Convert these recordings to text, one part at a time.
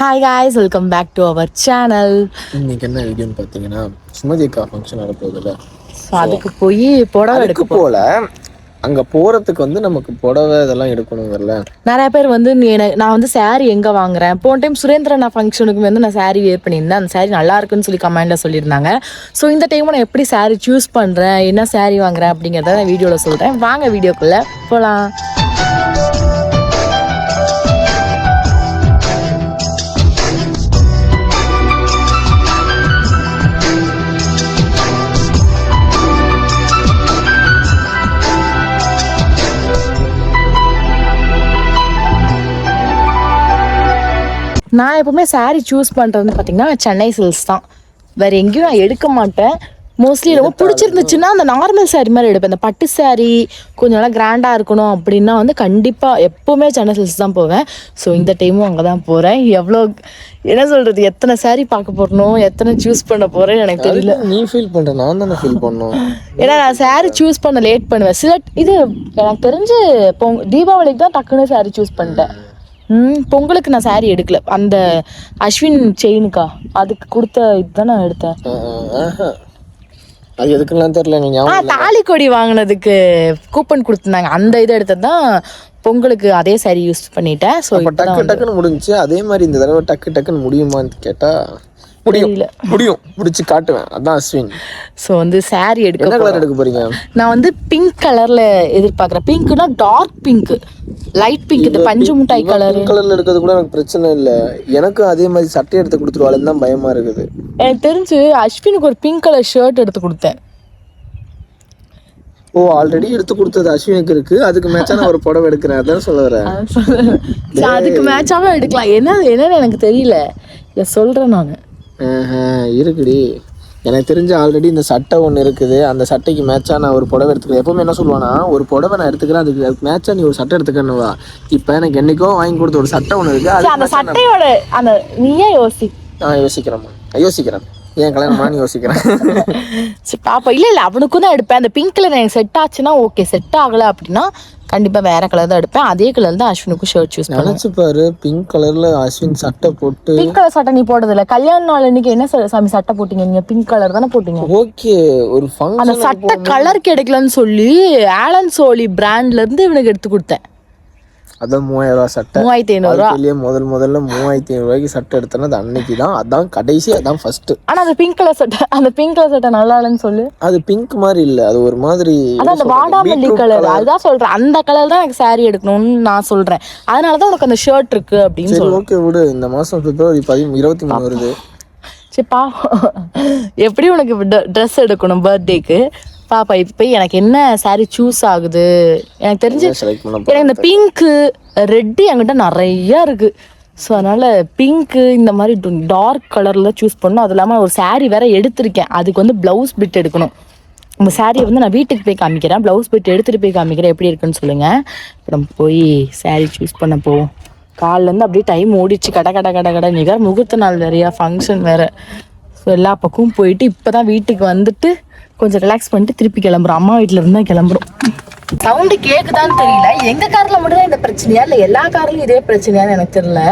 Hi guys welcome back to our channel இன்னைக்கு என்ன வீடியோன்னு பார்த்தீங்கன்னா சுமதி அக்கா ஃபங்க்ஷன் நடப்போகுதுல்ல அதுக்கு போய் புடவை எடுக்க போல அங்க போறதுக்கு வந்து நமக்கு புடவை இதெல்லாம் எடுக்கணுங்கிறல நிறைய பேர் வந்து நீ நான் வந்து saree எங்கே வாங்குறேன்? போன டைம் சுரேந்திரன் ஃபங்க்ஷனுக்கு வந்து நான் saree வேர் பண்ணியிருந்தேன். அந்த saree நல்லா இருக்குன்னு சொல்லி கமெண்ட்டில் சொல்லியிருந்தாங்க. ஸோ இந்த டைம் நான் எப்படி saree சூஸ் பண்ணுறேன் என்ன saree வாங்குறேன் அப்படிங்கிறத நான் வீடியோவில் சொல்கிறேன் வாங்க வீடியோக்குள்ளே போகலாம் நான் எப்பவுமே saree சூஸ் பண்ணுறதுன்னு பார்த்தீங்கன்னா சென்னை சில்க்ஸ் தான். வேற எங்கேயும் நான் எடுக்க மாட்டேன். மோஸ்ட்லி ரொம்ப பிடிச்சிருந்துச்சுன்னா அந்த நார்மல் saree மாதிரி எடுப்பேன். இந்த பட்டு saree கொஞ்சம் நல்லா கிராண்டாக இருக்கணும் அப்படின்னா வந்து கண்டிப்பாக எப்போவுமே சென்னை சில்க்ஸ் தான் போவேன். ஸோ இந்த டைமும் அங்கே தான் போகிறேன் எவ்வளோ என்ன சொல்கிறது எத்தனை saree பார்க்க போறணும் எத்தனை சூஸ் பண்ண போகிறேன்னு எனக்கு தெரியல. நீ ஃபீல் பண்ற நான் தானே ஃபீல் பண்ணணும். ஏன்னா நான் saree சூஸ் பண்ண லேட் பண்ணுவேன். சில இது எனக்கு தெரிஞ்சு பொங் தீபாவளிக்கு தான் டக்குன்னு saree சூஸ் பண்ணிட்டேன். பொங்கலுக்கு நான் saree எடுக்கல. அந்த அஸ்வின் செயினுக்கா அதுக்கு கொடுத்த இதுதான் நான் எடுத்தேன். அது எதுக்குலாம் தெரியல நீ ஆ ஞாபகம் தாலி கொடி வாங்கினதுக்கு கூப்பன் கொடுத்துருந்தாங்க. அந்த இதை எடுத்தது தான் பொங்கலுக்கு அதே saree யூஸ் பண்ணிட்டேன். ஸோ டக்கு டக்குன்னு முடிஞ்சுச்சு. அதே மாதிரி இந்த தடவை டக்கு டக்குன்னு முடியுமான்னு கேட்டா முடியும். முடியும். முடிச்சு காட்டுவேன். அதான் அஸ்வின். ஸோ வந்து saree எடுக்க என்ன கலர் எடுக்க போறீங்க? நான் வந்து பிங்க் கலர்ல எதிர்பார்க்குறேன். பிங்க்னா டார்க் பிங்க் லைட் பிங்க் இந்த பஞ்சு மிட்டாய் கலர் கலர்ல எடுக்கிறது கூட எனக்கு பிரச்சனை இல்ல. எனக்கும் அதே மாதிரி சட்டை எடுத்து கொடுத்துருவாளுன்னு தான் பயமா இருக்குது. எனக்கு தெரிஞ்சு அஸ்வினுக்கு ஒரு பிங்க் கலர் ஷர்ட் எடுத்து கொடுத்தேன். ஓ ஆல்ரெடி எடுத்து கொடுத்தது அஸ்வினுக்கு இருக்கு. அதுக்கு மேட்சா நான் ஒரு புடவை எடுக்கிறேன். அதான் சொல்ல வரேன். அதுக்கு மேட்சாவும் எடுக்கலாம். என்ன என்னன்னு எனக்கு தெரியல. இதை சொல்றேன் நான். ஆஹா, இருக்குடி. எனக்கு தெரிஞ்ச ஆல்ரெடி இந்த சட்டை ஒன்று இருக்குது. அந்த சட்டைக்கு மேட்சா நான் ஒரு புடவை எடுத்துக்கிறேன் எப்பவுமே என்ன சொல்லுவானா ஒரு புடவை நான் எடுத்துக்கிறேன் அதுக்கு அதுக்கு மேட்சா நீ ஒரு சட்டை எடுத்துக்கணுவா இப்போ எனக்கு என்னைக்கோ வாங்கி கொடுத்த ஒரு சட்டை ஒன்று இருக்கு அது அந்த சட்டையோட அந்த நீயே யோசி நான் யோசிக்கிறேம்மா. யோசிக்கிறேன். ஏன் கல்யாணமான்னு யோசிக்கிறேன். சரி பாப்பா இல்ல இல்ல அவனுக்கும் தான் எடுப்பேன். அந்த பிங்க் கலர் எனக்கு செட் ஆச்சுன்னா ஓகே செட் ஆகல அப்படின்னா கண்டிப்பா வேற கலர் தான் எடுப்பேன். அதே கலர் தான் அஸ்வினுக்கும் ஷர்ட் சூஸ் நினச்சி பாரு பிங்க் கலர்ல அஸ்வின் சட்டை போட்டு பிங்க் கலர் சட்டை நீ போட்டது இல்ல கல்யாண நாள் அன்னைக்கு என்ன சாமி சட்டை போட்டீங்க? நீங்க பிங்க் கலர் தானே போட்டீங்க? ஓகே ஒரு அந்த சட்டை கலர் கிடைக்கலன்னு சொல்லி ஆலன் சோலி பிராண்ட்ல இருந்து இவனுக்கு எடுத்து கொடுத்தேன். அதான் மூவாயிரம் ரூபாய் சட்டை. மூவாயிரத்தி ஐநூறு ரூபா வாழ்க்கையிலேயே முதல் முதல்ல மூவாயிரத்தி ஐநூறு ரூபாய்க்கு சட்டை எடுத்தேன்னா அது அன்னைக்கு தான். அதான் கடைசி அதான் ஃபர்ஸ்ட் ஆனா அந்த பிங்க் கலர் சட்டை அந்த பிங்க் கலர் சட்டை நல்லா இல்லைன்னு சொல்லு. அது பிங்க் மாதிரி இல்ல. அது ஒரு மாதிரி அதான் அந்த வாடாமல்லி கலர் அதுதான் சொல்றேன். அந்த கலர் தான் எனக்கு saree எடுக்கணும்னு நான் சொல்றேன். அதனாலதான் உனக்கு அந்த ஷர்ட் இருக்கு அப்படின்னு சரி சொல்றேன். ஓகே விடு. இந்த மாசம் பிப்ரவரி பதி இருபத்தி மூணு வருது. சரி பாப்போம் எப்படி உனக்கு ட்ரெஸ் எடுக்கணும் பர்த்டேக்கு பாப்பா இப்போ எனக்கு என்ன saree சூஸ் ஆகுது? எனக்கு தெரிஞ்சு எனக்கு இந்த பிங்க்கு ரெட்டு என்கிட்ட நிறைய இருக்கு. ஸோ அதனால பிங்க்கு இந்த மாதிரி டார்க் கலர்ல சூஸ் பண்ணணும். அது இல்லாமல் ஒரு saree வேற எடுத்திருக்கேன். அதுக்கு வந்து ப்ளவுஸ் பிட் எடுக்கணும். உங்கள் சாரியை வந்து நான் வீட்டுக்கு போய் காமிக்கிறேன். ப்ளவுஸ் பிட் எடுத்துகிட்டு போய் காமிக்கிறேன். எப்படி இருக்குன்னு சொல்லுங்கள் இப்போ நம்ம போய் saree சூஸ் பண்ண போவோம். காலிலேருந்து அப்படியே டைம் ஓடிச்சு கட கட கட கட நிகர. முகூர்த்த நாள் வேறையா ஃபங்க்ஷன் வேற. ஸோ எல்லா பக்கமும் போயிட்டு இப்போ தான் வீட்டுக்கு வந்துட்டு கொஞ்சம் ரிலாக்ஸ் பண்ணிட்டு திருப்பி கிளம்புறோம். அம்மா வீட்டில் இருந்து தான் கிளம்புறோம். சவுண்டு கேக்குதான்னு தெரியல. எங்க கார்ல மட்டும் தான் இந்த பிரச்சனையா? இல்ல எல்லா கார்லயும் இதே பிரச்சனையான்னு எனக்கு தெரியல.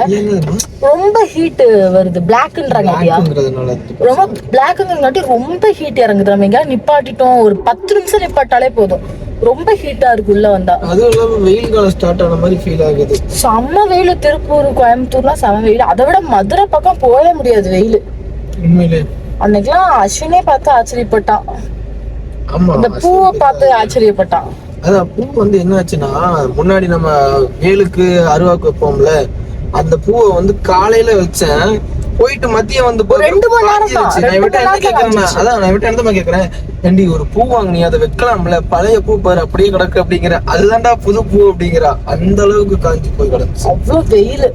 ரொம்ப ஹீட் வருது. பிளாக்ன்றாங்க இல்லையா ரொம்ப பிளாக்குங்கிறங்காட்டி ரொம்ப ஹீட் இறங்குது. நம்ம எங்கேயாவது நிப்பாட்டிட்டோம். ஒரு பத்து நிமிஷம் நிப்பாட்டாலே போதும். ரொம்ப ஹீட்டா இருக்கு உள்ள வந்தா. அதுவும் இல்லாம வெயில் காலம் ஸ்டார்ட் ஆன மாதிரி ஃபீல் ஆகுது. செம்ம வெயில். திருப்பூர் கோயம்புத்தூர்லாம் செம்ம வெயில். அதை விட மதுரை பக்கம் போகவே முடியாது வெயில். உண்மையிலே. அன்னைக்கெல்லாம் அஸ்வினே பார்த்து ஆச்சரியப்பட்டான். இந்த பூவை பார்த்து ஆச்சரியப்பட்டான். அதான் பூ வந்து என்ன ஆச்சுன்னா முன்னாடி நம்ம வேலுக்கு அருவாக்கு வைப்போம்ல அந்த பூவை வந்து காலையில வச்சேன். போயிட்டு மதியம் வந்து ரெண்டு மணி நேரம் மணி என்ன கேக்குறேன்னா, அதான் நான் இவட்ட என்ன கேக்குறேன்? ஏண்டி ஒரு பூ வாங்கினி அதை வைக்கலாம்ல. பழைய பூ பாரு அப்படியே கிடக்கு அப்படிங்கிற. அதுதான்டா புது பூ அப்படிங்கிறா. அந்த அளவுக்கு காஞ்சி போய் கிடந்துச்சு. அவ்வளோ வெயில்.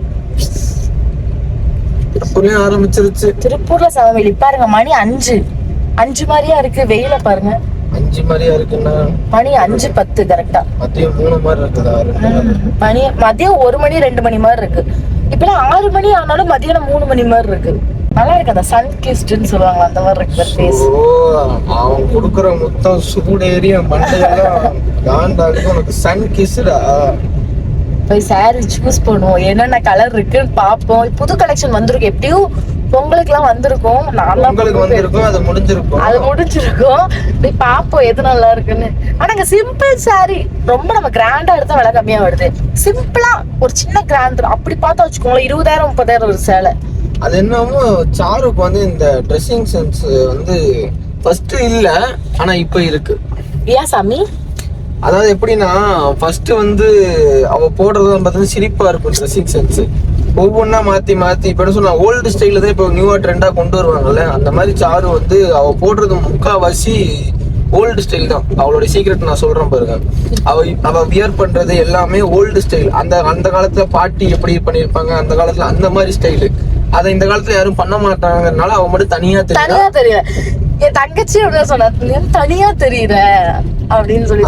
அப்படியே ஆரம்பிச்சிருச்சு. திருப்பூர்ல வெயில் பாருங்க மணி அஞ்சு. அஞ்சு மாதிரியா இருக்கு. வெயில பாருங்க. அஞ்சு மாதிரியா இருக்குன்னா மணி அஞ்சு பத்து கரெக்டா மதியம் மூணு மாதிரி இருக்குதா. மணி மதியம் ஒரு மணி ரெண்டு மணி மாதிரி இருக்கு. இப்பெல்லாம் ஆறு மணி ஆனாலும் மதியானம் மூணு மணி மாதிரி இருக்கு. நல்லா இருக்கு அந்த சன் கிஸ்ட்னு சொல்லுவாங்க அந்த மாதிரி இருக்கு ஃபேஸ் அவன் கொடுக்குற மொத்தம் சூடேறிய மண்டையெல்லாம் காண்டாகுது. உனக்கு சன் கிஸ்டா போய் saree சூஸ் பண்ணுவோம் என்னென்ன கலர் இருக்குன்னு பார்ப்போம். புது கலெக்ஷன் வந்திருக்கு. எப்படியும் பொங்கலுக்குலாம் வந்திருக்கும். உங்களுக்கு வந்திருக்கும் அது முடிஞ்சிருக்கும். அது முடிஞ்சிருக்கும். போய் பார்ப்போம் எது நல்லா இருக்குன்னு. ஆனா இங்க சிம்பிள் saree ரொம்ப நம்ம கிராண்டா எடுத்தா விலை கம்மியா வருது. சிம்பிளா ஒரு சின்ன கிராண்ட் அப்படி பார்த்தா வச்சுக்கோங்களேன் இருபதாயிரம் முப்பதாயிரம் ஒரு சேலை. அது என்னமோ சாருக்கு வந்து இந்த ட்ரெஸ்ஸிங் சென்ஸ் வந்து ஃபர்ஸ்ட் இல்ல ஆனா இப்ப இருக்கு. ஏன் சாமி? அதாவது எப்படின்னா ஃபர்ஸ்ட் வந்து அவ போடுறது பார்த்தீங்கன்னா சிரிப்பா இருக்கும் ட்ரெஸ்ஸிங் சென்ஸ் ஒவ்வொன்றா மாற்றி மாற்றி இப்போ என்ன சொன்னா ஓல்டு ஸ்டைலில் தான் இப்போ நியூவாக ட்ரெண்டாக கொண்டு வருவாங்கல்ல? அந்த மாதிரி சாரு வந்து அவள் போடுறது முக்காவாசி ஓல்டு ஸ்டைல் தான். அவளோட சீக்ரெட் நான் சொல்கிறேன் பாருங்க. அவள் அவள் வியர் பண்ணுறது எல்லாமே ஓல்டு ஸ்டைல் அந்த அந்த காலத்தில் பாட்டி எப்படி பண்ணியிருப்பாங்க அந்த காலத்தில் அந்த மாதிரி ஸ்டைலு அதை இந்த காலத்துல யாரும் பண்ண மாட்டாங்கறதுனால அவ மட்டும் தனியா தனியா தெரியல. என் தங்கச்சி அப்படிதான் சொன்னா "நீ தனியா தெரியற. அப்படின்னு சொல்லி.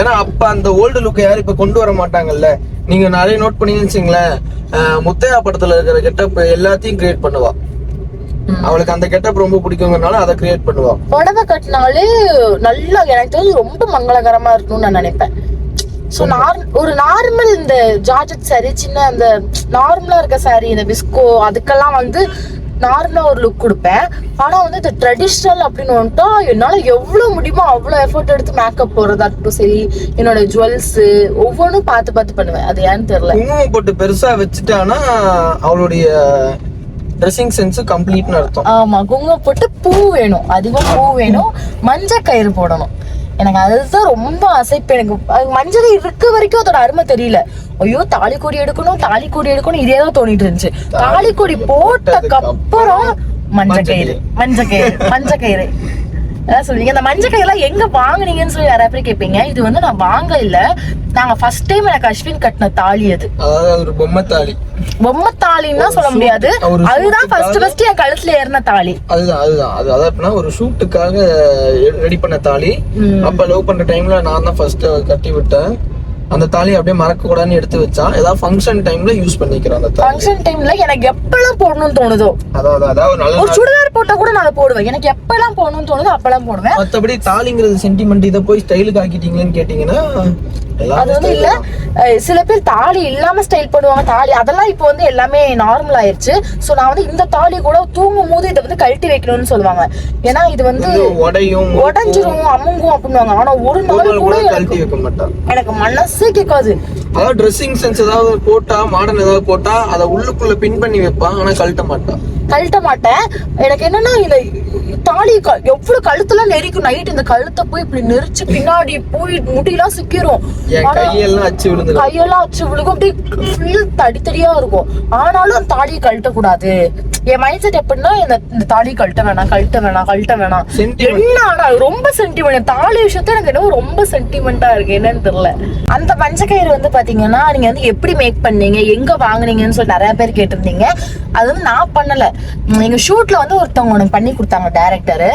ஏன்னா அப்ப அந்த ஓல்டு லுக் யாரும் இப்ப கொண்டு வர மாட்டாங்கல்ல. நீங்க நிறைய நோட் பண்ணீங்கன்னு முத்தையா படத்துல இருக்கிற கெட்டப் எல்லாத்தையும் கிரியேட் பண்ணுவா. அவளுக்கு அந்த கெட்டப் ரொம்ப பிடிக்குங்கிறனால அதை கிரியேட் பண்ணுவா. புடவை கட்டினாலே நல்லா எனக்கு தெரிஞ்சு ரொம்ப மங்களகரமா இருக்கும்னு நான் நினைப்பேன். ஸோ நார் ஒரு நார்மல் இந்த ஜார்ஜட் saree சின்ன அந்த நார்மலா இருக்க saree இந்த விஸ்கோ அதுக்கெல்லாம் வந்து நார்மலா ஒரு லுக் கொடுப்பேன். ஆனா வந்து இந்த ட்ரெடிஷ்னல் அப்படின்னு வந்துட்டா என்னால எவ்வளவு முடியுமோ அவ்வளவு எஃபர்ட் எடுத்து மேக்கப் போடுறதா இருக்கட்டும் சரி என்னோட ஜுவல்ஸ் ஒவ்வொன்றும் பார்த்து பார்த்து பண்ணுவேன். அது ஏன்னு தெரியல. குங்குமம் போட்டு பெருசா வச்சுட்டானா அவளுடைய ட்ரெஸ்ஸிங் சென்ஸ் கம்ப்ளீட்னு அர்த்தம். ஆமா குங்குமம் போட்டு பூ வேணும். அதிகம் பூ வேணும். மஞ்சள் கயிறு போடணும். எனக்கு அதுதான் ரொம்ப அசைப்பு. எனக்கு மஞ்சள் இருக்க வரைக்கும் அதோட அருமை தெரியல. ஐயோ தாலி கொடி எடுக்கணும் தாலி கொடி எடுக்கணும். இதே தான் தோணிட்டு இருந்துச்சு. தாலி கொடி போட்டதுக்கு அப்புறம் மஞ்சள் கயிறு. மஞ்சள் கயிறு மஞ்சள் கயிறு. அதான் சொல்லுவீங்க இந்த மஞ்சள் கயிறுலாம் எங்க வாங்குனீங்கன்னு சொல்லி நிறைய பேர் கேட்பீங்க இது வந்து நான் வாங்க இல்ல நாங்க ஃபர்ஸ்ட் டைம் எனக்கு அஸ்வின் கட்டின தாலி அது. ஒரு பொம்மை தாலி. பொம்மை தாலின்னு சொல்ல முடியாது. அதுதான் ஃபர்ஸ்ட் ஃபர்ஸ்ட் என் கழுத்துல ஏறின தாலி. அதுதான் அதுதான். அது எப்படின்னா ஒரு ஷூட்டுக்காக ரெடி பண்ண தாலி. அப்ப லவ் பண்ற டைம்ல நான் தான் ஃபர்ஸ்ட் கட்டி விட்டேன். அந்த தாலி அப்படியே மறக்க கூடாதுன்னு எடுத்து வச்சா ஏதாவது ஃபங்க்ஷன் டைம்ல யூஸ் பண்ணிக்கிறேன் அந்த தாலி ஃபங்க்ஷன் டைம்ல எனக்கு எப்பெல்லாம் போடணும்னு தோணுதோ. அதாவது அதாவது ஒரு நல்ல ஒரு சுடிதார் போட்டா கூட நான் போடுவேன். எனக்கு எப்பெல்லாம் போடணும்னு தோணுதோ அப்பெல்லாம் போடுவேன். மத்தபடி தாலிங்கிறது சென்டிமெண்ட் இதை போய் ஸ்டைலுக்கு ஆக்கிட்டீங்களேன்னு கேட்டீங்கன்னா அது வந்து இல்ல. சில பேர் தாலி இல்லாம ஸ்டைல் பண்ணுவாங்க தாலி அதெல்லாம் இப்போ வந்து எல்லாமே நார்மல் ஆயிருச்சு. சோ நான் வந்து இந்த தாலி கூட தூங்கும் போது இதை வந்து கழட்டி வைக்கணும்னு சொல்லுவாங்க. ஏன்னா இது வந்து உடையும் உடஞ்சிரும் அமுங்கும் அப்படின்னுவாங்க. ஆனா ஒரு நாள் கூட கழட்டி வைக்க மாட்டான். எனக்கு மனசே கேட்காது. அதாவது ட்ரெஸ்ஸிங் சென்ஸ் ஏதாவது போட்டா மாடர்ன் ஏதாவது போட்டா அதை உள்ளுக்குள்ள பின் பண்ணி வைப்பான் ஆனா கழட்ட மாட்டான். கழட்ட மாட்டேன். எனக்கு என்னன்னா இந்த தாலி எவ்வளவு கழுத்தெல்லாம் நெரிக்கும். நைட் இந்த கழுத்தை போய் இப்படி நெரிச்சு பின்னாடி போய் முடியெல்லாம் சிக்கிரும். கையெல்லாம் அச்சு விழுந்துடும் கையெல்லாம் வச்சு விழுகும். அப்படியே ஃபுல் தடி தடியா இருக்கும். ஆனாலும் தாலியை கழட்ட கூடாது என் மைண்ட் செட் எப்படின்னா இந்த தாலி கழட்ட வேணாம் கழட்ட வேணாம் கழட்ட வேணாம். என்ன ஆனா ரொம்ப சென்டிமெண்ட் தாலி விஷயத்த எனக்கு என்னவோ ரொம்ப சென்டிமெண்டா இருக்கு. என்னன்னு தெரியல. அந்த பஞ்சக்கயிறு வந்து பாத்தீங்கன்னா நீங்க வந்து எப்படி மேக் பண்ணீங்க எங்க வாங்குனீங்கன்னு சொல்லி நிறைய பேர் கேட்டிருந்தீங்க. அது வந்து நான் பண்ணல. எங்க ஷூட்ல வந்து ஒருத்தவங்க ஒண்ணு பண்ணி கொடுத்தாங்க டைரக்டர்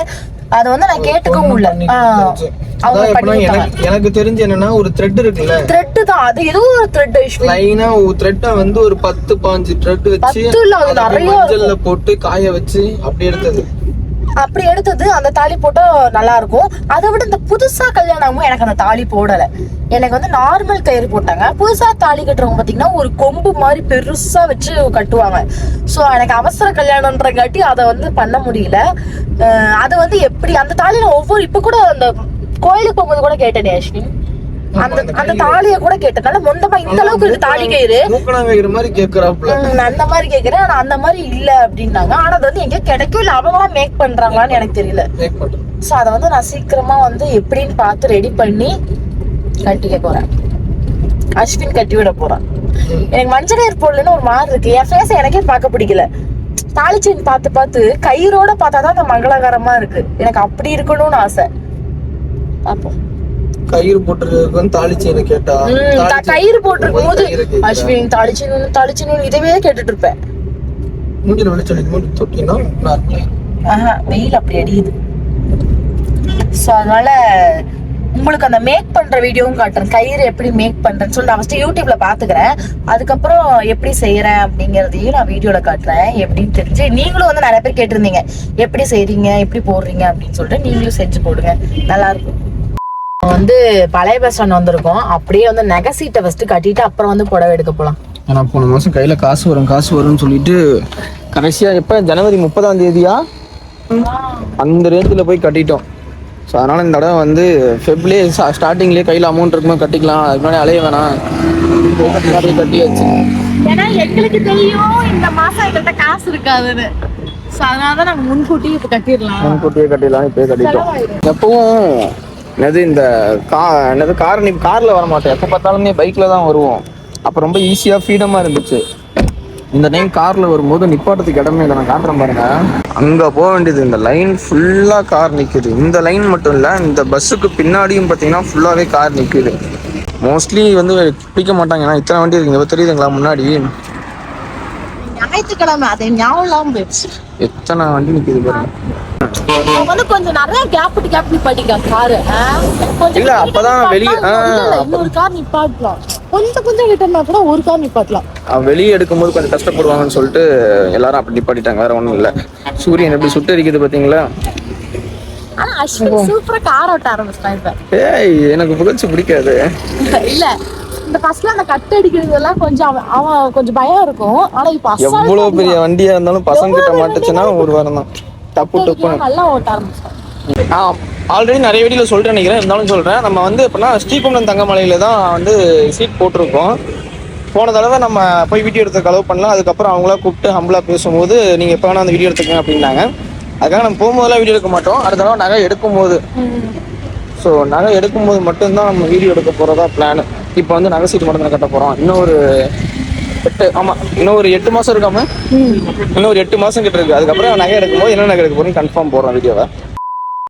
அது வந்து நான் கேட்டுக்கவும் இல்ல. எனக்கு தெரிஞ்சு என்னன்னா ஒரு த்ரெட் இருக்குல்ல. த்ரெட் தான். அது ஏதோ ஒரு த்ரெட் லைனா த்ரெட்டை வந்து ஒரு பத்து பாஞ்சு த்ரெட் வச்சு நிறைய போட்டு காய வச்சு அப்படி எடுத்தது. அப்படி எடுத்தது அந்த தாலி போட்டா நல்லா இருக்கும். அதை விட இந்த புதுசா கல்யாணமும் எனக்கு அந்த தாலி போடல. எனக்கு வந்து நார்மல் கயிறு போட்டாங்க. புதுசா தாலி கட்டுறவங்க பாத்தீங்கன்னா ஒரு கொம்பு மாதிரி பெருசா வச்சு கட்டுவாங்க. சோ எனக்கு அவசர கல்யாணம்ன்றங்காட்டி அதை வந்து பண்ண முடியல. அது வந்து எப்படி அந்த தாலியில ஒவ்வொரு இப்ப கூட அந்த கோயிலுக்கு போகும்போது கூட கேட்டேன் அஸ்வின். அந்த அந்த தாலிய கூட கேட்டனால மொந்தமா இந்த அளவுக்கு இருக்கு தாலி கயிறு மாதிரி நான் அந்த மாதிரி கேக்குறேன். ஆனா அந்த மாதிரி இல்ல அப்படின்னாங்க. ஆனா அது வந்து எங்க கிடைக்கும் இல்ல. அவங்களா மேக் பண்றாங்களான்னு எனக்கு தெரியல. சோ அத வந்து நான் சீக்கிரமா வந்து எப்படின்னு பார்த்து ரெடி பண்ணி கட்டிக்க போறேன். அஸ்வின் கட்டி விட போறேன். எனக்கு மஞ்சள் கயிறு போடலன்னு ஒரு மாதிரி இருக்கு. என் ஃபேஸ் எனக்கே பார்க்க பிடிக்கல. தாலி செயின் பார்த்து பார்த்து கயிறோட பார்த்தாதான் அந்த மங்களகரமா இருக்கு. எனக்கு அப்படி இருக்கணும்னு ஆசை. பாப்போம் கயிறு போட்டுருக்கும் தாலி செயின் கேட்டா? கயிறு போட்டிருக்கும் போது. அஸ்வின் தாளிச்சின்னு தாளிச்சின்னு இதவே கேட்டுட்டு இருப்பேன் மூஞ்சில வெளிச்சம் மூஞ்சி தொட்டினா ஆஹா வெயில் அப்படி அடியுது ஸோ அதனால உங்களுக்கு அந்த மேக் பண்ற வீடியோவும் காட்டுறேன். கயிறு எப்படி மேக் பண்றேன்னு சொல்லி நான் ஃபர்ஸ்ட் யூடியூப்ல பாத்துக்கிறேன். அதுக்கப்புறம் எப்படி செய்யறேன் அப்படிங்கறதையும் நான் வீடியோல காட்டுறேன். எப்படின்னு தெரிஞ்சு நீங்களும் வந்து நிறைய பேர் கேட்டிருந்தீங்க. எப்படி செய்றீங்க எப்படி போடுறீங்க அப்படின்னு சொல்லிட்டு நீங்களும் செஞ்சு போடுங்க. நல்லா இருக்கும். வந்து பழைய பஸ் ஸ்டாண்ட் வந்திருக்கோம். அப்படியே வந்து நகை சீட்டை ஃபர்ஸ்ட் கட்டிட்டு அப்புறம் வந்து புடவை எடுக்க போலாம். ஏன்னா போன மாதம் கையில் காசு வரும் காசு வரும்னு சொல்லிட்டு கடைசியாக எப்போ? ஜனவரி முப்பதாம் தேதியா? அந்த ரேஞ்சில் போய் கட்டிட்டோம். ஸோ அதனால் இந்த தடவை வந்து ஃபெப்லேயே ஸ்டார்டிங்லேயே கையில் அமௌண்ட் இருக்குமோ கட்டிக்கலாம். அதுக்கு முன்னாடி அலைய வேணாம். கட்டியாச்சு ஏன்னா எங்களுக்கு தெரியும் இந்த மாசம் எங்கள்கிட்ட காசு இருக்காதுன்னு. ஸோ அதனால தான் நாங்கள் முன்கூட்டி இப்போ கட்டிடலாம். முன்கூட்டியே கட்டிடலாம் இப்போயே கட்டிட்டோம். எப்பவும் என்னது இந்த கா என்னது கார் நீ காரில் வர மாட்டேன் எப்போ பார்த்தாலுமே பைக்கில் தான் வருவோம். அப்போ ரொம்ப ஈஸியாக ஃப்ரீடமாக இருந்துச்சு. இந்த டைம் காரில் வரும்போது நிப்பாட்டத்துக்கு இடமே இல்லை. நான் காட்டுறேன் பாருங்க. அங்கே போக வேண்டியது இந்த லைன் ஃபுல்லாக கார் நிற்குது இந்த லைன் மட்டும் இல்லை இந்த பஸ்ஸுக்கு பின்னாடியும் பார்த்தீங்கன்னா ஃபுல்லாகவே கார் நிற்குது மோஸ்ட்லி வந்து பிடிக்க மாட்டாங்க. ஏன்னா இத்தனை வண்டி இருக்குங்க. தெரியுதுங்களா முன்னாடி? ஞாயிற்றுக்கிழமை அதே ஞாபகம் போயிடுச்சு. எத்தனை வண்டி நிற்குது பாருங்க. வந்து கொஞ்சம் நிறைய கேப் விட்டு கேப் நிப்பாட்டிக்கா காரு கொஞ்சம் இல்ல, அப்பதான் வெளிய- இன்னொரு கார் நிப்பாட்டலாம். கொஞ்சம் கொஞ்சம் கிட்டனா கூட ஒரு கார் நிப்பாட்டலாம். வெளியே எடுக்கும்போது கொஞ்சம் கஷ்டப்படுவாங்கன்னு சொல்லிட்டு எல்லாரும் அப்படி நிப்பாட்டிட்டாங்க வேற ஒன்றும் இல்லை. சூரியன் எப்படி சுட்டு அடிக்குது பார்த்தீங்களா ஆனா அஸ்வின் சூப்பரா கார் ஓட்ட ஆரம்பிச்சிட்டான் இப்ப ஏய் எனக்கு புகழ்ச்சி பிடிக்காது. இல்ல இந்த ஃபர்ஸ்ட்ல அந்த கட்டு அடிக்கிறதெல்லாம் கொஞ்சம் அவன் கொஞ்சம் பயம் இருக்கும். ஆனா இப்ப அசால்ட்டா எவ்வளோ பெரிய. வண்டியா இருந்தாலும் பசங்க கிட்ட மாட்டுச்சுன்னா ஒரு வாரம் தான். தப்பு டப்புன்னு நல்லா ஓட்ட ஆரம்பிச்சிட்டான். நான் ஆல்ரெடி நிறைய வீடியோல சொல்லிட்டு நினைக்கிறேன் இருந்தாலும் சொல்றேன். நம்ம வந்து எப்படின்னா ஸ்ரீகுமரன் தங்கமலையில தான் வந்து சீட் போட்டிருக்கோம். போன தடவை நம்ம போய் வீடியோ எடுத்து கலவு பண்ணலாம். அதுக்கப்புறம் அவங்களா கூப்பிட்டு ஹம்பிளா பேசும்போது நீங்க எப்போ வேணா அந்த வீடியோ எடுத்துக்கங்க அப்படின்னாங்க. அதுக்காக நம்ம போகும்போதெல்லாம் வீடியோ எடுக்க மாட்டோம். அடுத்த தடவை நகை எடுக்கும்போது. ஸோ நகை எடுக்கும்போது மட்டும்தான் நம்ம வீடியோ எடுக்க போறதா பிளான் இப்போ வந்து நகை சீட்டு மட்டும் தான் கட்ட போகிறோம் இன்னும் ஒரு எட்டு ஆமாம் இன்னும் ஒரு எட்டு மாதம் இருக்காம இன்னும் ஒரு எட்டு மாதம் கிட்ட இருக்குது அதுக்கப்புறம் நகை எடுக்கும்போது என்ன நகை எடுக்க போகிறோம் கன்ஃபார்ம் போடுறோம் வீடியோவை.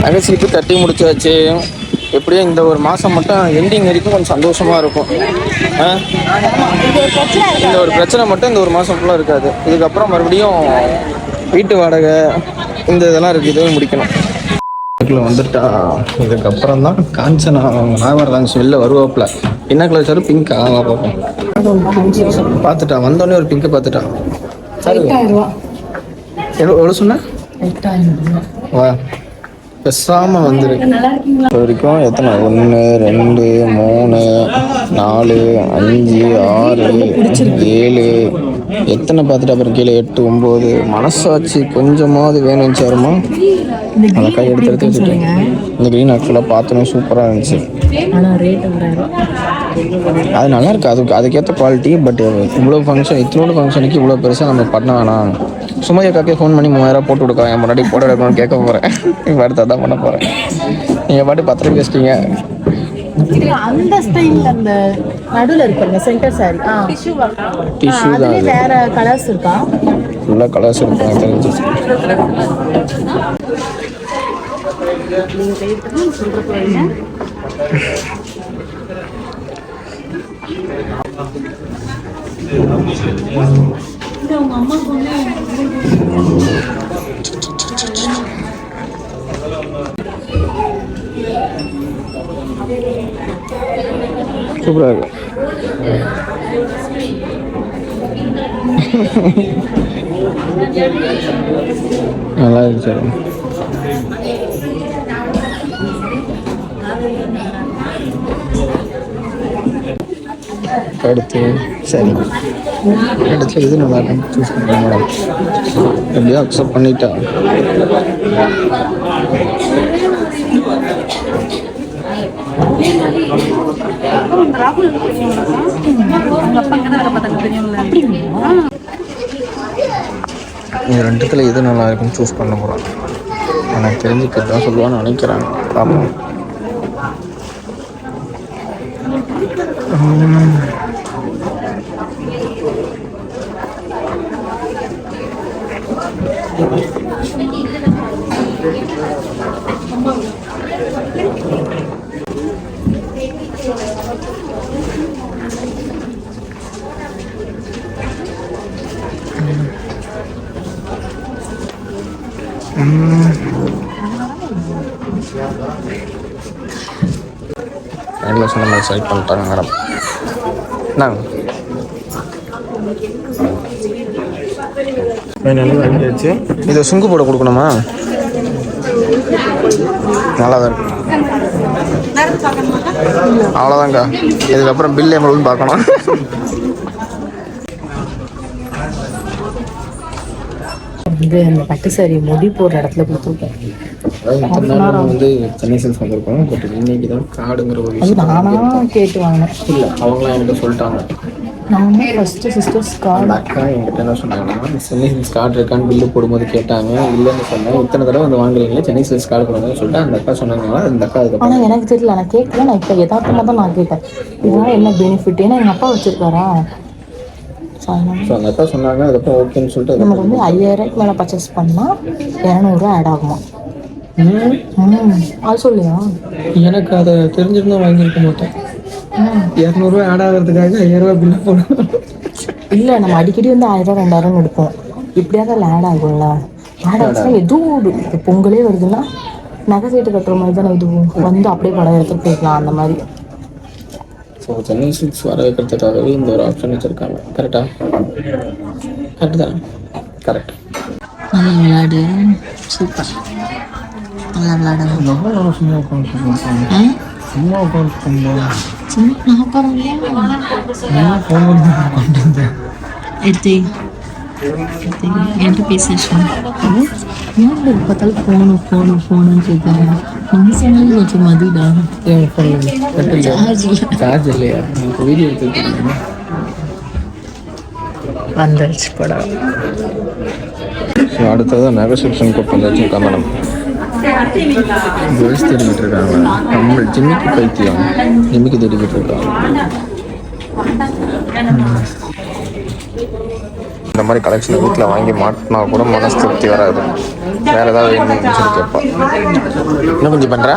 நகை சீட்டு தட்டி முடிச்சாச்சு. எப்படியும் இந்த ஒரு மாதம் மட்டும் எண்டிங் வரைக்கும் கொஞ்சம் சந்தோஷமாக இருக்கும். இந்த ஒரு பிரச்சனை மட்டும் இந்த ஒரு மாதம் ஃபுல்லாக இருக்காது. இதுக்கப்புறம் மறுபடியும் வீட்டு வாடகை இந்த இதெல்லாம் இருக்குது இதுவும் முடிக்கணும். வீட்டில் வந்துட்டா. இதுக்கப்புறம் தான் காஞ்சனா நாகவரதாங்க வெளில வருவாப்புல. என்ன கலர் சார் பிங்க் ஆவா பார்ப்போம் பார்த்துட்டா வந்தோடனே ஒரு பிங்கை பார்த்துட்டா. எவ்வளோ சொன்ன? வா. பெசாம வந்துரு இப்போ வரைக்கும் எத்தனை? ஒன்று ரெண்டு மூணு நாலு அஞ்சு ஆறு ஏழு எத்தனை பார்த்துட்டு அப்புறம் கீழே எட்டு ஒம்பது? மனசாட்சி கொஞ்சமாவது வேணும் சாருமா அந்த கை எடுத்து எடுத்து வச்சுட்டேன் இந்த க்ரீன் ஆக்சுவலாக பார்த்தோன்னே சூப்பராக இருந்துச்சு. அது நல்லா இருக்கு அதுக்கு அதுக்கேற்ற குவாலிட்டி பட் இவ்வளோ ஃபங்க்ஷன் இத்தனோட ஃபங்க்ஷனுக்கு இவ்வளோ பெருசாக நம்ம பண்ண வேணாம். சுமையா காக்கே ஃபோன் பண்ணி மூவாயிரம் போட்டு கொடுக்கா என் முன்னாடி போட்டோ எடுக்கணும்னு கேட்க போகிறேன் இப்போ அடுத்து அதான் பண்ண போகிறேன் நீங்கள் பாட்டு பத்து ரூபாய் பேசிட்டீங்க அந்த ஸ்டைல்ல அந்த நடுவுல இருப்பாங்க சென்டர் சாரி ஆ. டிஷ்யூ தான் அதுலயே வேற கலர்ஸ் இருக்கா? ஃபுல்லாக கலர்ஸ் இருக்கும் எனக்கு தெரிஞ்சு. சூப்பராக இருக்கு. நல்லா இருக்கு அடுத்து சரி. அடுத்து இது நல்லா இருக்கும் சூஸ் பண்ணுறேன் எப்படியோ அக்செப்ட் பண்ணிட்டா. இது ரெண்டுத்தில் எது நல்லா இருக்குன்னு சூஸ் பண்ண போகிறோம் எனக்கு தெரிஞ்சுக்கிட்டு தான் சொல்லுவான்னு நினைக்கிறாங்க பார்ப்போம் 嗯。சொன்ன மாதிரி சைட் பண்ணிட்டாங்க மேடம். என்னங்க வாங்கியாச்சு இதை சுங்கு போட கொடுக்கணுமா? நல்லா தான் இருக்கு. அவ்வளோதாங்க்கா இதுக்கப்புறம் பில் எவ்வளோன்னு பார்க்கணும். வந்து அந்த பட்டு சாரி முடி போடுற இடத்துல கொடுத்துருக்கேன். வந்து சென்னை சில்ஸ் வந்திருக்கோம். பட் இன்னைக்கு தான் காடுங்கிற ஒரு அது நானா கேட்டு வாங்கினேன். இல்லை அவங்களாம் என்கிட்ட சொல்லிட்டாங்க. நான் ஃபர்ஸ்ட் சிஸ்டர்ஸ் அந்த கார்டு அக்கா என்கிட்ட என்ன சொன்னாங்கன்னா சென்னை சில்ஸ் கார்டு இருக்கான்னு பில்லு போடும்போது கேட்டாங்க. இல்லைன்னு சொன்னேன். இத்தனை தடவை வந்து வாங்குறீங்களே சென்னை சில்ஸ் கார்டு கொடுங்கன்னு சொல்லிட்டு அந்த அக்கா சொன்னாங்களா அந்த அக்கா அதுக்கப்புறம் ஆனால் எனக்கு தெரியல. நான் கேட்கல. நான் இப்போ யதார்த்தமாக தான் நான் கேட்டேன். இதனால என்ன பெனிஃபிட் ஏன்னா எங்கள் அப்பா வச்சிருக்காரா? ஸோ அதனால ஸோ அந்த அக்கா சொன்னாங்க. அதுக்கப்புறம் ஓகேன்னு சொல்லிட்டு நமக்கு வந்து ஐயாயிரம் மேலே பர்ச்சேஸ் பண்ணால் இரநூறுவா ஆட் ஆகுமா? அதுக்கப்புறம் அது சொல்லியா? எனக்கு அதை தெரிஞ்சிருந்தா வாங்கியிருக்க மாட்டேன் இரநூறுவா ஆட் ஆகிறதுக்காக ஐயாயிரரூவா பில்லு போடணும் இல்லை நம்ம அடிக்கடி வந்து ஆயிரம் ரெண்டாயிரம் எடுப்போம். இப்படியாவது அதில் ஆட் ஆகும்ல? ஆட் ஆச்சுன்னா எதுவும் பொங்கலே வருதுன்னா நகை சீட்டு கட்டுற மாதிரி தானே இதுவும் வந்து அப்படியே படம் எடுத்துட்டு போய்க்கலாம் அந்த மாதிரி. ஸோ சென்னை சில்க்ஸ் வர வைக்கிறதுக்காகவே இந்த ஒரு ஆப்ஷன் வச்சுருக்காங்க. கரெக்டா கரெக்ட் தான்? கரெக்ட் நல்லா விளையாடு. சூப்பர். நல்லா விளையாடு எவ்வளோ சும்மா உட்காந்து சும்மா உட்காந்து சும்மா பண்ணி உட்காந்து எடுத்து என்கிட்ட பேச ஏன் பார்த்தாலும் ஃபோனு ஃபோனு ஃபோனுன்னு கேட்குறேன் மனுஷங்களும் கொஞ்சம் மதிடா சார்ஜ் இல்லை. சார்ஜ் இல்லையா? வீடியோ எடுத்துக்கிட்டு வந்துருச்சு படம். அடுத்தது நகை செக்ஷன் கூப்பிட்டு வந்தாச்சு மேடம் கேர்ள்ஸ் தேடிக்கிட்டு இருக்காங்க நம்ம ஜிம்மிக்கு பைத்தியம் ஜிம்மிக்கு தேடிக்கிட்டு இருக்காங்க இந்த மாதிரி கலெக்ஷன் வீட்டில் வாங்கி மாட்டினா கூட மனசு திருப்தி வராது வேற ஏதாவது வேணும்னு சொல்லி கேட்பா என்ன கொஞ்சம் பண்ணுற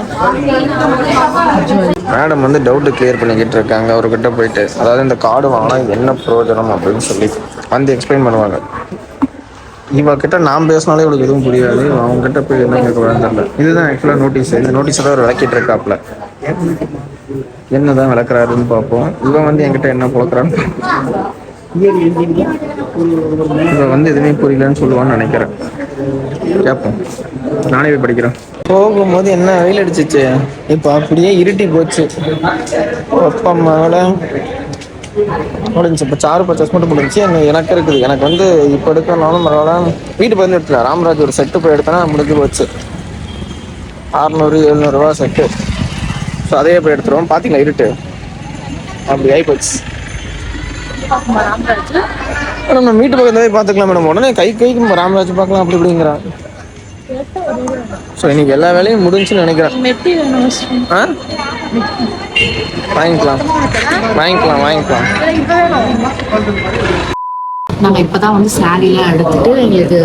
மேடம் வந்து டவுட்டு கிளியர் பண்ணிக்கிட்டு இருக்காங்க. அவர்கிட்ட போயிட்டு அதாவது இந்த கார்டு வாங்கினா என்ன பிரயோஜனம் அப்படின்னு சொல்லி வந்து எக்ஸ்பிளைன் பண்ணுவாங்க. இவகிட்ட நான் பேசினாலே இவளுக்கு எதுவும் புரியாது. அவங்க கிட்ட போய் என்ன கேட்க தெரியல. இதுதான் ஆக்சுவலாக நோட்டீஸ் இந்த நோட்டீஸில் அவர் விளக்கிட்டு இருக்காப்ல என்னதான் விளக்குறாருன்னு பார்ப்போம். இவன் வந்து என்கிட்ட என்ன புழக்கிறான்னு இவன் வந்து எதுவுமே புரியலன்னு சொல்லுவான்னு நினைக்கிறேன். கேட்போம். நானே போய் படிக்கிறேன். போகும்போது என்ன வெயில் அடிச்சிச்சு? இப்போ அப்படியே இருட்டி போச்சு. ஒப்பம்மாவோட முடிஞ்சு இப்போ சாரு பர்ச்சேஸ் மட்டும் முடிஞ்சு எனக்கு எனக்கு இருக்குது. எனக்கு வந்து இப்போ எடுக்கணும்னாலும் பரவாயில்ல. வீட்டு வந்து எடுத்துக்கலாம் ராமராஜ் ஒரு செட்டு போய் எடுத்தேன்னா முடிஞ்சு போச்சு. அறநூறு எழுநூறுவா செட்டு ஸோ அதையே போய் எடுத்துருவோம். பார்த்தீங்களா இருட்டு. அப்படி ஆகி போச்சு. நம்ம வீட்டு பக்கத்துல பார்த்துக்கலாம் மேடம். உடனே கை கைக்கு ராமராஜ் பார்க்கலாம். அப்படி இப்படிங்கிறான் ஸோ இன்னைக்கு எல்லா வேலையும் முடிஞ்சுன்னு நினைக்கிறேன். ஆ? வாங்கிக்கலாம். வாங்கிக்கலாம் வாங்கிக்கலாம். நாங்கள் இப்போ தான் வந்து சாரீலாம் எடுத்துட்டு எங்களுக்கு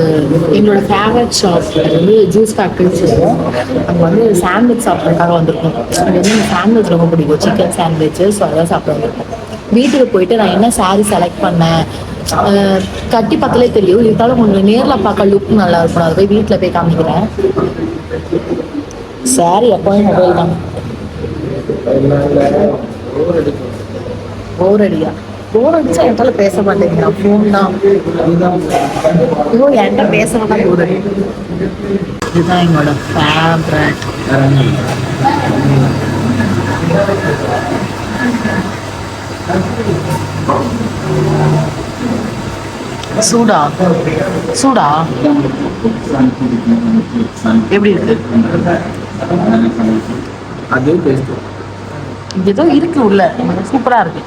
எங்களோட ஃபேவரட் ஷாப் வந்து ஜூஸ் ஃபேக்ட்ரி சொல்லுவோம். அங்கே வந்து சாண்ட்விச் சாப்பிட்றதுக்காக வந்திருக்கோம். எனக்கு வந்து சாண்ட்விச் ரொம்ப பிடிக்கும். சிக்கன் சாண்ட்விச் ஸோ அதான் சாப்பிட வந்திருக்கோம். வீட்டுக்கு போயிட்டு நான் என்ன சாரி செலக்ட் பண்ணேன்? கட்டி பார்த்தாலே தெரியும். இருந்தாலும் கொஞ்சம் நேரில் பார்க்க லுக் நல்லா இருக்கும். நான் அதை போய் வீட்டில் போய் காமிக்கிறேன். சாரி எப்போவும் மொபைல் தான். போர் அடியா? போர் அடிச்சா என்கிட்ட பேச மாட்டேங்கிறான் ஃபோன் தான். ஐயோ என்கிட்ட பேச மாட்டா போர் அடி. இதுதான் என்னோட ஃபேவரட் சூடா? சூடா? எப்படி இருக்கு? அதே டேஸ்ட் ஏதோ இருக்கு உள்ள. சூப்பரா இருக்கு.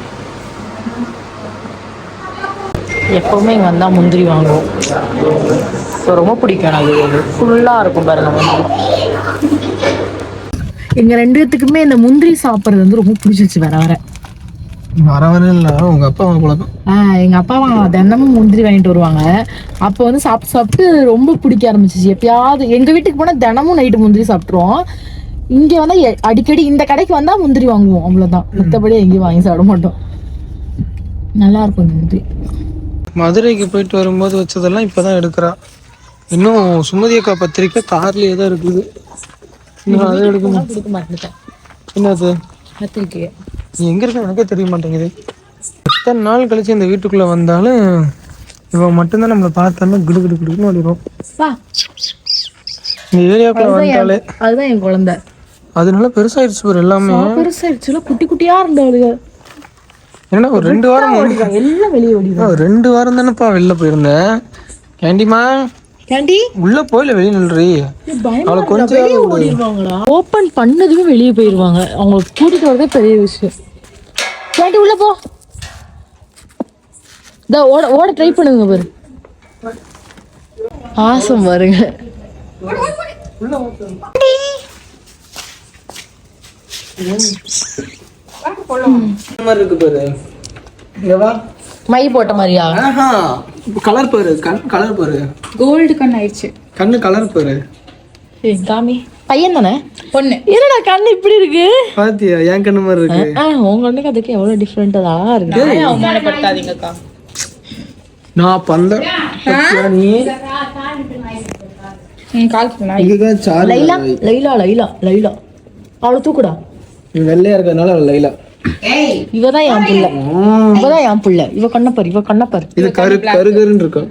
எப்பவுமே இங்க வந்தா முந்திரி வாங்குவோம். So, ரொம்ப பிடிக்கும் எனக்கு. ஃபுல்லா இருக்கும் பாருங்க முந்திரி. எங்க ரெண்டு பேத்துக்குமே இந்த முந்திரி சாப்பிட்றது வந்து ரொம்ப பிடிச்சிருச்சு வர வர வர வர உங்க அப்பா அவங்க பழக்கம் எங்க அப்பா வா- தினமும் முந்திரி வாங்கிட்டு வருவாங்க. அப்போ வந்து சாப்பிட்டு சாப்பிட்டு ரொம்ப பிடிக்க ஆரம்பிச்சிச்சு. எப்பயாவது எங்க வீட்டுக்கு போனா தினமும் நைட்டு முந்திரி சாப்பிட்ருவோம் இங்க வந்தா அடிக்கடி இந்த கடைக்கு வந்தா முந்திரி வாங்குவோம். அவ்வளவுதான். மத்தபடி எங்கேயும் வாங்கி சாப்பிட மாட்டோம். நல்லா இருக்கும் இந்த முந்திரி. மதுரைக்கு போயிட்டு வரும்போது வச்சதெல்லாம் இப்பதான் எடுக்கிறா. இன்னும் சுமதி அக்கா பத்திரிக்கை கார்லயே தான் இருக்குது. இன்னும் அதை எடுக்கணும். என்னது? கத்திரிக்கைய நீ எங்க இருக்க எனக்கே தெரிய மாட்டேங்குது. எத்தனை நாள் கழிச்சு இந்த வீட்டுக்குள்ள வந்தாலும் இவன் மட்டும்தான் நம்மளை பார்த்தாலும் கிடு கிடு கிடுன்னு ஓடிடும் இந்த ஏரியாக்குள்ள என்- அதுதான் என் குழந்தை. அதனால பெருசாயிடுச்சு பாரு எல்லாமே. பெருசாயிடுச்சுல குட்டி குட்டியா இருந்தாளுங்க என்னடா ஒரு ரெண்டு வாரம் எல்லாம் வெளியே ஒரு ரெண்டு வாரம் தானேப்பா வெளில போயிருந்தேன். கேண்டிமா கேண்டி உள்ள போயில வெளியே நில்றி. அவளை கொஞ்சம் வெளியே ஓடிடுவாங்களா ஓபன் பண்ணதுமே வெளியே போயிடுவாங்க அவங்க கூட்டிட்டு வரதே பெரிய விஷயம். கேண்டி உள்ள போ. இந்த ஓட ஓட ட்ரை பண்ணுங்க பாரு. ஆசம் பாருங்க. இருக்கு பாரு. இங்க வா. மை போட்ட மாதிரியா? ஆஹா. கலர் பாரு கண் கலர் பாரு. கோல்டு கண் ஆயிடுச்சு. கண்ணு கலர் பாரு. ஏய், காமி பையன் தானே? பொண்ணு. என்னடா கண்ணு இப்படி இருக்கு? பாத்தியா என் கண்ணு மாதிரி இருக்கு. ஆ உங்க கண்ணுக்கு அதுக்கு எவ்வளவு டிஃப்ரெண்டா இருக்கு. நானே அவமானப்படுத்தாதீங்கக்கா. நான் பந்த நீ? இதுதான் சாரு லைலா லைலா லைலா லைலா. அவளை தூக்குடா. நீ வெள்ளையா இருக்கிறதுனால அவள் இவதான் என் புள்ள. இவதான் என் புள்ள. இவ கண்ணப்பார் இவ கண்ணப்பார். இது கரு கருகருன்னு இருக்கும்.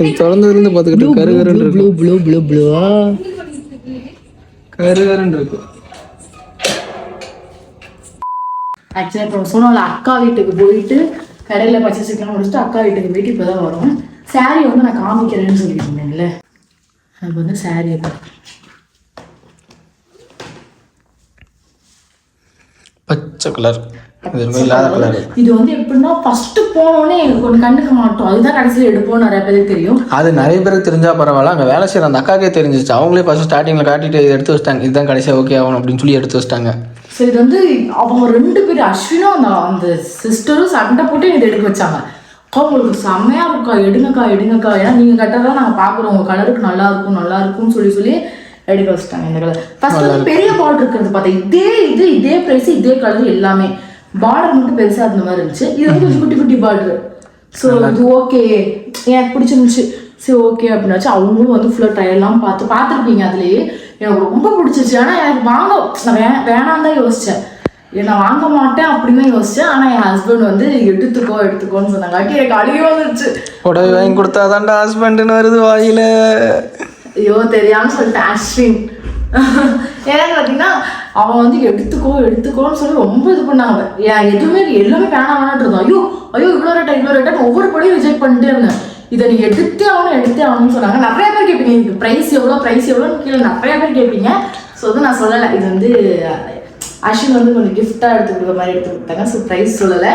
இது திறந்ததுல இருந்து பாத்துக்கிட்டு கருகருன்னு ப்ளூ இருக்கும். Blue blue blue. கருகருன்னு இருக்கும். ஆக்சுவலாக இப்போ சொன்னோம்ல அக்கா வீட்டுக்கு போயிட்டு கடையில் பர்ச்சேஸ்லாம் முடிச்சுட்டு அக்கா வீட்டுக்கு போயிட்டு இப்போ தான் வரும். சாரி வந்து நான் காமிக்கிறேன்னு சொல்லியிருந்தேன்ல அது வந்து சாரி பச்சை கலர் இது வந்து எப்படின்னா ஃபர்ஸ்ட் போனோடனே எனக்கு ஒன்று கண்டுக்க மாட்டோம். அதுதான் கடைசியில் எடுப்போம். நிறைய பேருக்கு தெரியும். அது நிறைய பேருக்கு தெரிஞ்சா பரவாயில்ல. அங்கே வேலை செய்கிற அந்த அக்காக்கே தெரிஞ்சிச்சு அவங்களே ஃபர்ஸ்ட் ஸ்டார்டிங்கில் காட்டிட்டு இதை எடுத்து வச்சிட்டாங்க. இதுதான் கடைசியாக ஓகே ஆகணும் அப்படின்னு சொல்லி எடுத்து வச்சிட்டாங்க. ஸோ இது வந்து அவங்க ரெண்டு பேரும் அஸ்வினும் அந்த அந்த சிஸ்டரும் சண்டை போட்டு இதை எடுக்க வச்சாங்க. அக்கா உங்களுக்கு செம்மையா இருக்கா? எடுங்கக்கா எடுங்கக்கா. ஏன்னா நீங்க கட்டதான் நாங்கள் பார்க்குறோம். உங்க கலருக்கு நல்லா இருக்கும் நல்லா இருக்கும்னு சொல்லி சொல்லி எடுக்க வச்சிட்டாங்க இந்த கலர் ஃபர்ஸ்ட் வந்து பெரிய பார்டர் இருக்கிறது பார்த்தா இதே இது இதே ப்ரைஸ் இதே கலர் எல்லாமே. பார்டர் மட்டும் பெருசா இருந்த மாதிரி இருந்துச்சு. இது வந்து கொஞ்சம் குட்டி குட்டி பார்டர் ஸோ இது ஓகே எனக்கு பிடிச்சிருந்துச்சு? சரி ஓகே அப்படின்னாச்சு. அவங்களும் வந்து ஃபுல்லாக ட்ரையெல்லாம் பார்த்து பார்த்துருப்பீங்க அதுலேயே. எனக்கு ரொம்ப பிடிச்சிருச்சு. ஆனால் எனக்கு வாங்க நான் வே வேணாம் தான் யோசித்தேன் நான் வாங்க மாட்டேன் அப்படின்னு தான் யோசித்தேன் ஆனால் என் ஹஸ்பண்ட் வந்து எடுத்துக்கோ எடுத்துக்கோன்னு சொன்னாங்காட்டி எனக்கு அழுகி வந்துருச்சு. புடவை வாங்கி கொடுத்தா தான்டா ஹஸ்பண்டுன்னு வருது வாயில. ஐயோ தெரியாம சொல்லிட்டேன் அஸ்வின். ஏன்னு பார்த்தீங்கன்னா அவன் வந்து எடுத்துக்கோ எடுத்துக்கோன்னு சொல்லி ரொம்ப இது பண்ணாங்க. ஏன் எதுவுமே எல்லாமே வேணாம் வேணாட்டு இருந்தோம் ஐயோ ஐயோ இவ்வளோ ரேட்டா இவ்வளோ ரேட்டா ஒவ்வொரு படியும் ரிஜெக்ட் பண்ணிட்டே இருந்தேன். இதை நீ எடுத்தே ஆகணும் எடுத்தே ஆகணும்னு சொன்னாங்க. நிறைய பேர் கேட்பீங்க இதுக்கு ப்ரைஸ் எவ்வளோ ப்ரைஸ் எவ்வளோன்னு கீழே நிறைய பேர் கேட்பீங்க ஸோ வந்து நான் சொல்லலை. இது வந்து அஸ்வின் வந்து கொஞ்சம் கிஃப்டாக எடுத்து கொடுக்குற மாதிரி எடுத்து கொடுத்தாங்க. ஸோ ப்ரைஸ் சொல்லலை.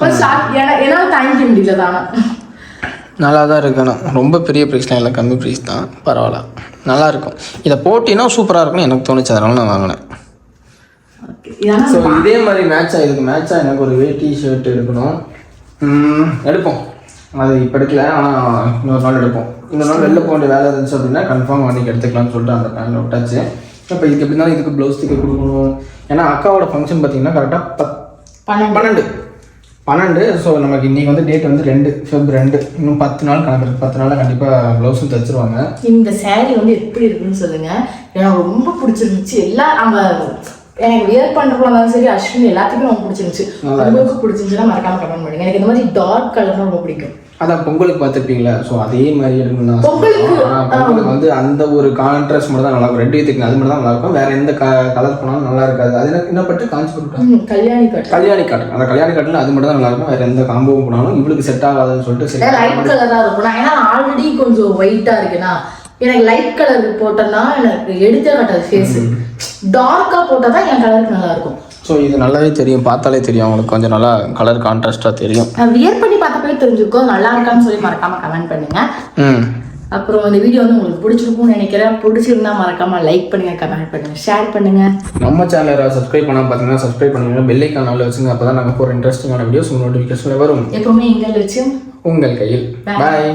கொஞ்சம் ஏன்னா என்னால் தாங்கிக்க முடியல தானே? நல்லா தான் இருக்கணும். ரொம்ப பெரிய ப்ரைஸ்லாம் இல்லை கம்மி ப்ரைஸ் தான். பரவாயில்ல. நல்லா இருக்கும் இதை போட்டினா சூப்பராக இருக்கும்னு எனக்கு தோணுச்சு. அதனால நான் வாங்கினேன். ஸோ இதே மாதிரி மேட்சாக இதுக்கு மேட்சாக எனக்கு ஒரு வேட்டி ஷர்ட் எடுக்கணும். எடுப்போம். அது இப்போ எடுக்கல. ஆனால் இன்னொரு நாள் எடுப்போம். இன்னொரு நாள் வெளில போக வேண்டிய வேலை இருந்துச்சு அப்படின்னா கன்ஃபார்ம் அன்றைக்கி எடுத்துக்கலாம்னு சொல்லிட்டு அந்த பேனில் விட்டாச்சு. இப்போ இதுக்கு எப்படி இருந்தாலும் இதுக்கு ப்ளவுஸ் தைக்க கொடுக்கணும். ஏன்னா அக்காவோட ஃபங்க்ஷன் பார்த்தீங்கன்னா கரெக்டாக பத் பன்னெண்டு. பன்னெண்டு ஸோ நமக்கு இன்றைக்கி வந்து டேட் வந்து ரெண்டு ஃபெப் ரெண்டு. இன்னும் பத்து நாள் கணக்கு பத்து நாளில் கண்டிப்பாக ப்ளவுஸும் தைச்சிருவாங்க. இந்த saree வந்து எப்படி இருக்குன்னு சொல்லுங்க. எனக்கு ரொம்ப பிடிச்சிருந்துச்சு. எல்லா அவங்க எனக்கு வியர் இருந்தாலும் சரி அஸ்வின் எல்லாத்துக்குமே ரொம்ப பிடிச்சிருந்துச்சு. உங்களுக்கு பிடிச்சிருந்துச்சுன்னா மறக்காம கமெண்ட் பண்ணுங்க. எனக்கு இந்த மாதிரி டார்க் கலர் ரொம்ப பிடிக்கும். அதான் பொங்கலுக்கு பார்த்துருப்பீங்களா? ஸோ அதே மாதிரி எடுக்கணும்னு நான் பொங்கலுக்கு, வந்து அந்த ஒரு கான்ட்ராஸ்ட் மட்டும் தான் நல்லா இருக்கும் ரெண்டு இதுக்கு அது மட்டும் தான் நல்லா இருக்கும் வேற எந்த கலர் போனாலும் நல்லா இருக்காது. அது என்ன பட்டு? காஞ்சிபுரம் கல்யாணி கட்டு. கல்யாணி காட்டன் அந்த கல்யாணி காட்டில் அது மட்டும் தான் நல்லா இருக்கும் வேற எந்த காம்போவும் போனாலும் இவளுக்கு செட் ஆகாதுன்னு சொல்லிட்டு சரி. லைட் கலரா இருக்கும் ஏன்னா ஆல்ரெடி கொஞ்சம் ஒயிட்டா இருக்குன்னா எனக்கு லைட் கலர் போட்டோம்னா எனக்கு எடுத்தே காட்டாது ஃபேஸ் டார்க்கா போட்டா தான் என் கலருக்கு நல்லா இருக்கும் ஸோ இது நல்லாவே தெரியும். பார்த்தாலே தெரியும். அவங்களுக்கு கொஞ்சம் நல்லா கலர் கான்ட்ராஸ்டாக தெரியும். வியர் பண்ணி பார்த்தப்பவே தெரிஞ்சுக்கோ நல்லா இருக்கான்னு சொல்லி மறக்காம கமெண்ட் பண்ணுங்க. அப்புறம் இந்த வீடியோ வந்து உங்களுக்கு பிடிச்சிருக்கும்னு நினைக்கிறேன். பிடிச்சிருந்தா மறக்காம லைக் பண்ணுங்க கமெண்ட் பண்ணுங்க ஷேர் பண்ணுங்க. நம்ம சேனலை சப்ஸ்கிரைப் பண்ணால் பார்த்தீங்கன்னா சப்ஸ்கிரைப் பண்ணுங்க. பெல்லைக்கான நாளில் வச்சுங்க. அப்போ தான் நாங்கள் போகிற இன்ட்ரெஸ்டிங்கான வீடியோஸ் நோட்டிஃபிகேஷன் வரும். எப்பவுமே எங்கள் லட்சியம் உங்கள் கையில். பாய்